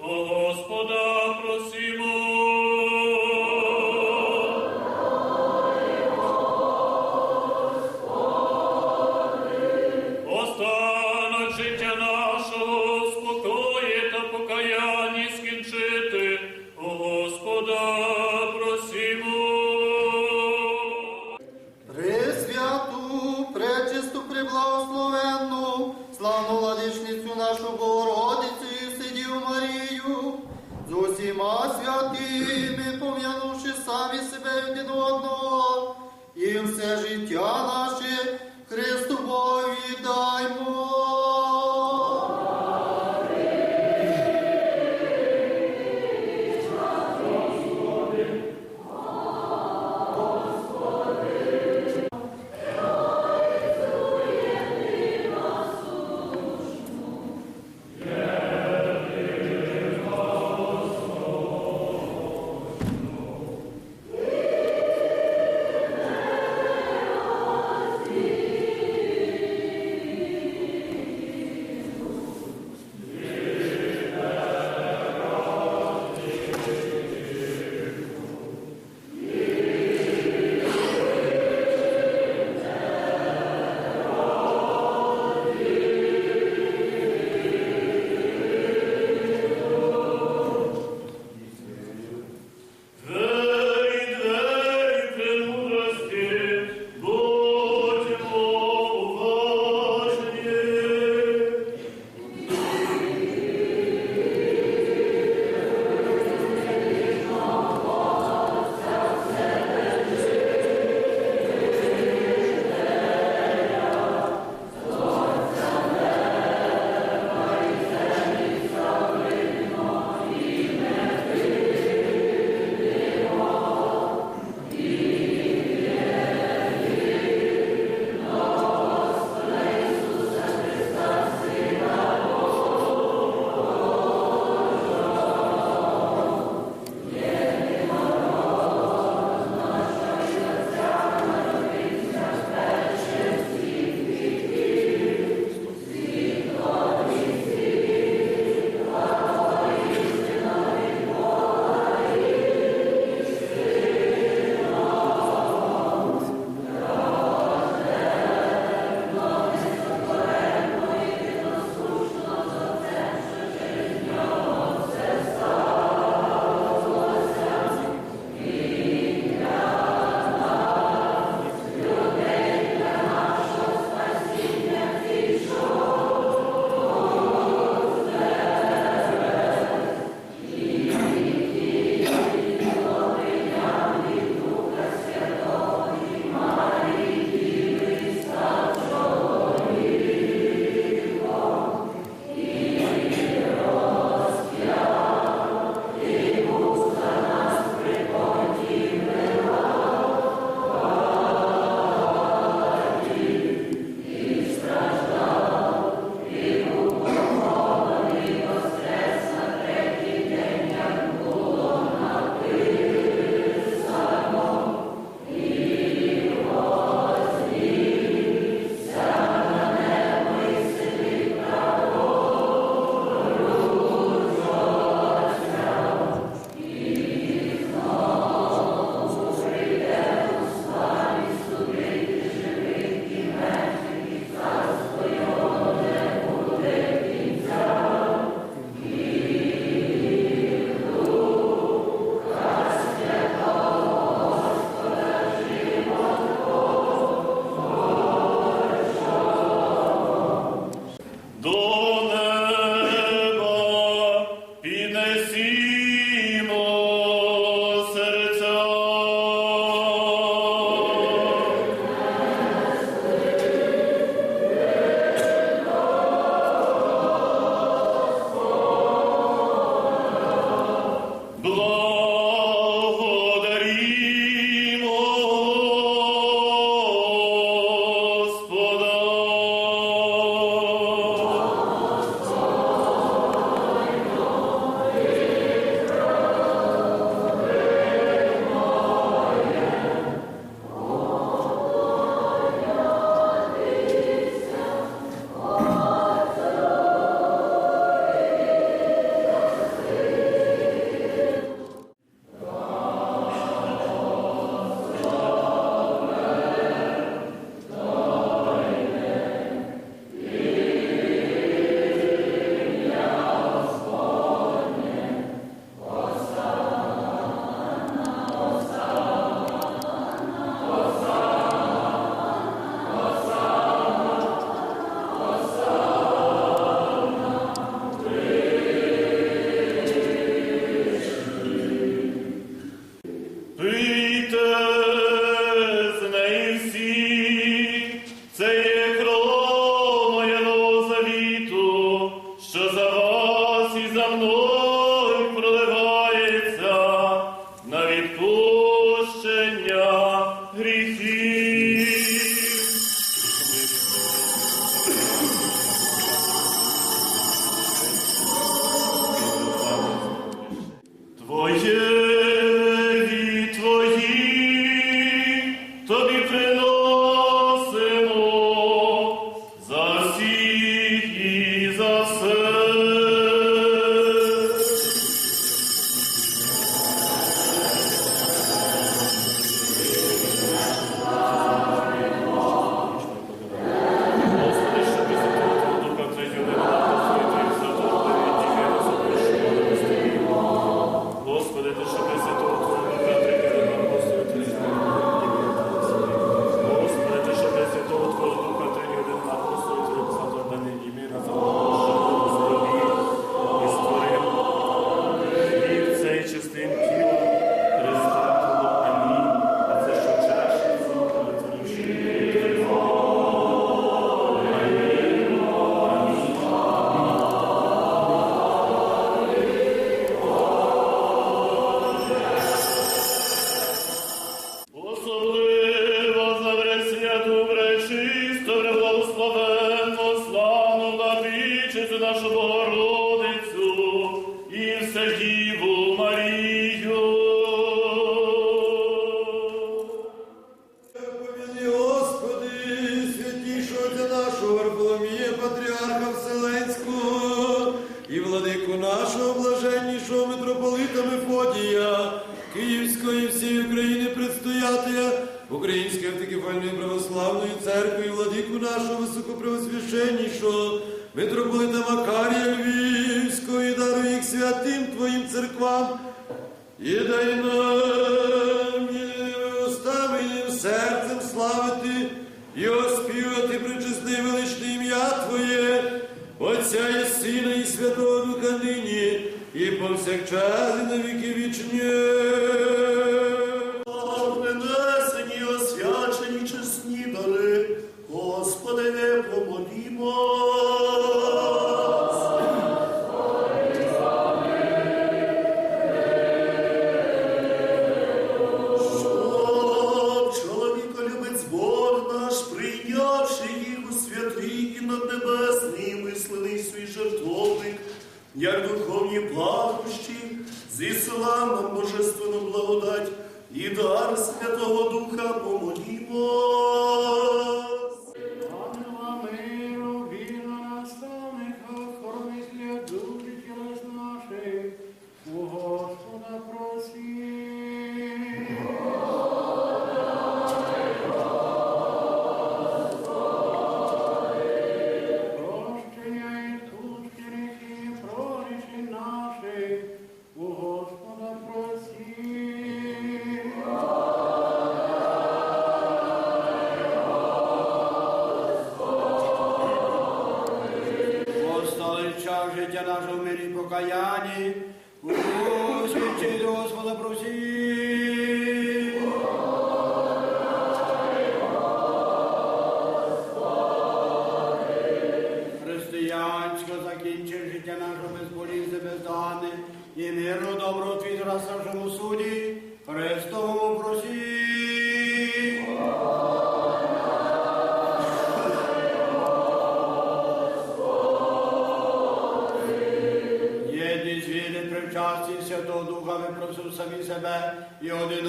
О Господа просимо. Усіма святими, пом'янувши самі себе один одного, і все життя наше Христу віддав. повсякчас і на віки вічні. зіслав нам божественну благодать і дар Святого Духа помолімо. добро твій нашому суді, Христовому просі. Єдність віри, привчасті Святого Духа, ми просимо самі себе і один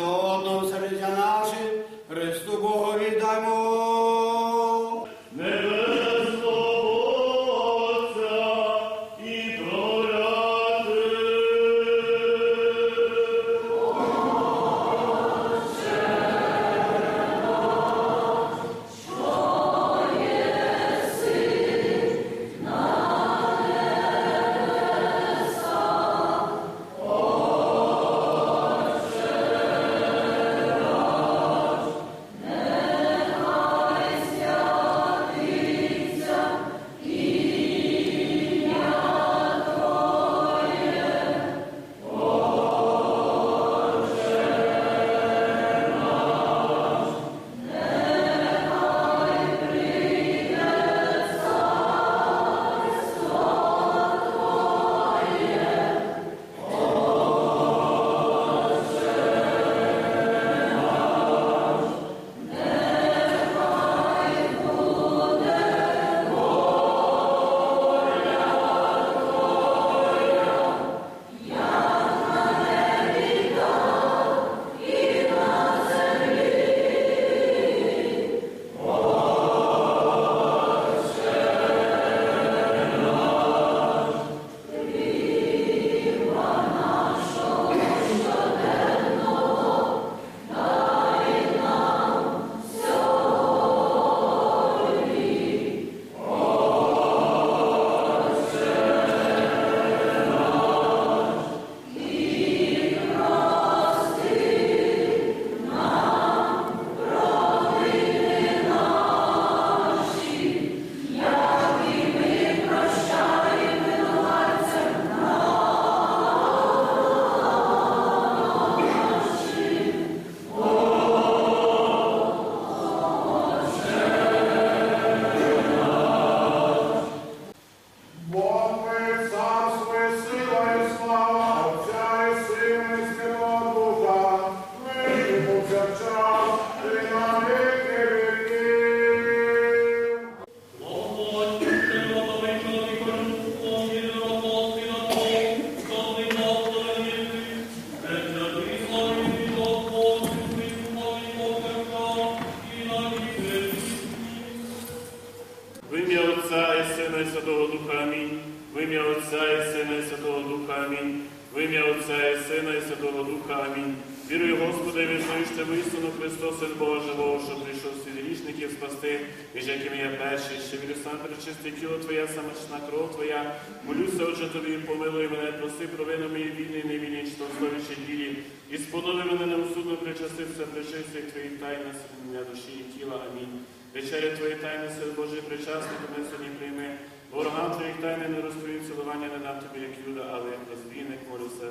Сина і Святого Духа. Амінь. Вірую, Господи, візнаю, що в істину Христос, Син Бога живого, що прийшов всіх грішників спасти, між якими я перший, що вірю сам причисти тіло Твоє, самочна кров Твоя. Молюся, Отже, Тобі, помилуй мене, проси провину мої вільні, невільні, що в слові чи ділі, і сподоби мене неусудно причаститися, причистих Твоїх тайн на святення душі і тіла. Амінь. Вечеря Твої тайни, сил Божий причасний, до сьогодні прийми. Ворогам Твоїх тайни не розповім цілування, не дам Тобі, як Юда, але як розбійник молюся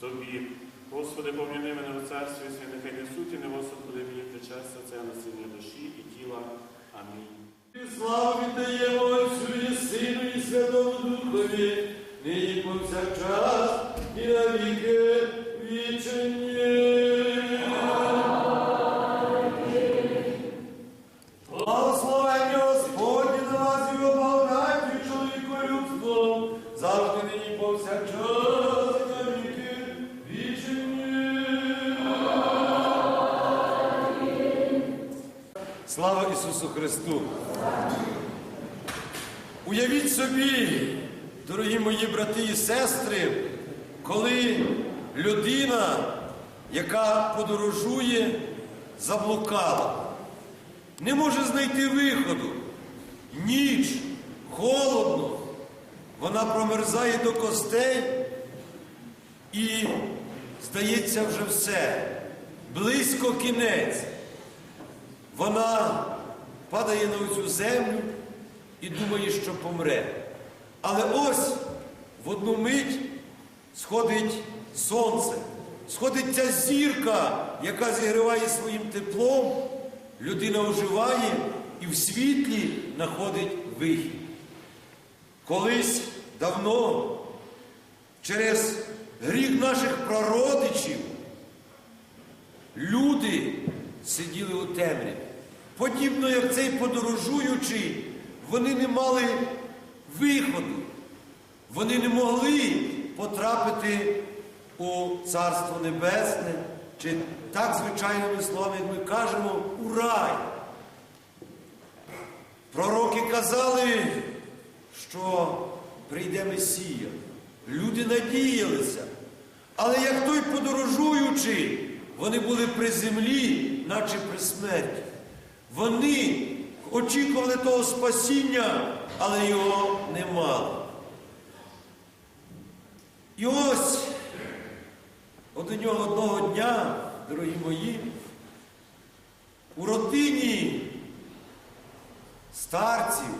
Тобі. Господи, пом'яни мене в царстві, нехай несуть і не буде мені причастя, це насилля душі і тіла. Амінь. Славу віддаємо Отцю і Сину і Святому Духові, нині повсякчас і на віки вічені. Слава Ісусу Христу! Уявіть собі, дорогі мої брати і сестри, коли людина, яка подорожує, заблукала, не може знайти виходу. Ніч, холодно, вона промерзає до костей і, здається, вже все, близько кінець. Вона падає на цю землю і думає, що помре. Але ось в одну мить сходить сонце, сходить ця зірка, яка зігріває своїм теплом, людина оживає і в світлі знаходить вихід. Колись давно через гріх наших прародичів люди сиділи у темряві. Подібно як цей подорожуючий, вони не мали виходу. Вони не могли потрапити у Царство Небесне, чи так звичайними словами, як ми кажемо, у рай. Пророки казали, що прийде Месія. Люди надіялися. Але як той подорожуючий, вони були при землі, наче при смерті. Вони очікували того спасіння, але його не мали. І ось от нього одного дня, дорогі мої, у родині старців,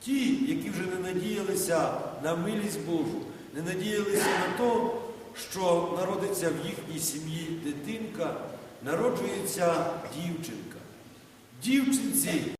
ті, які вже не надіялися на милість Божу, не надіялися на те, що народиться в їхній сім'ї дитинка, народжується дівчинка. Дівчинці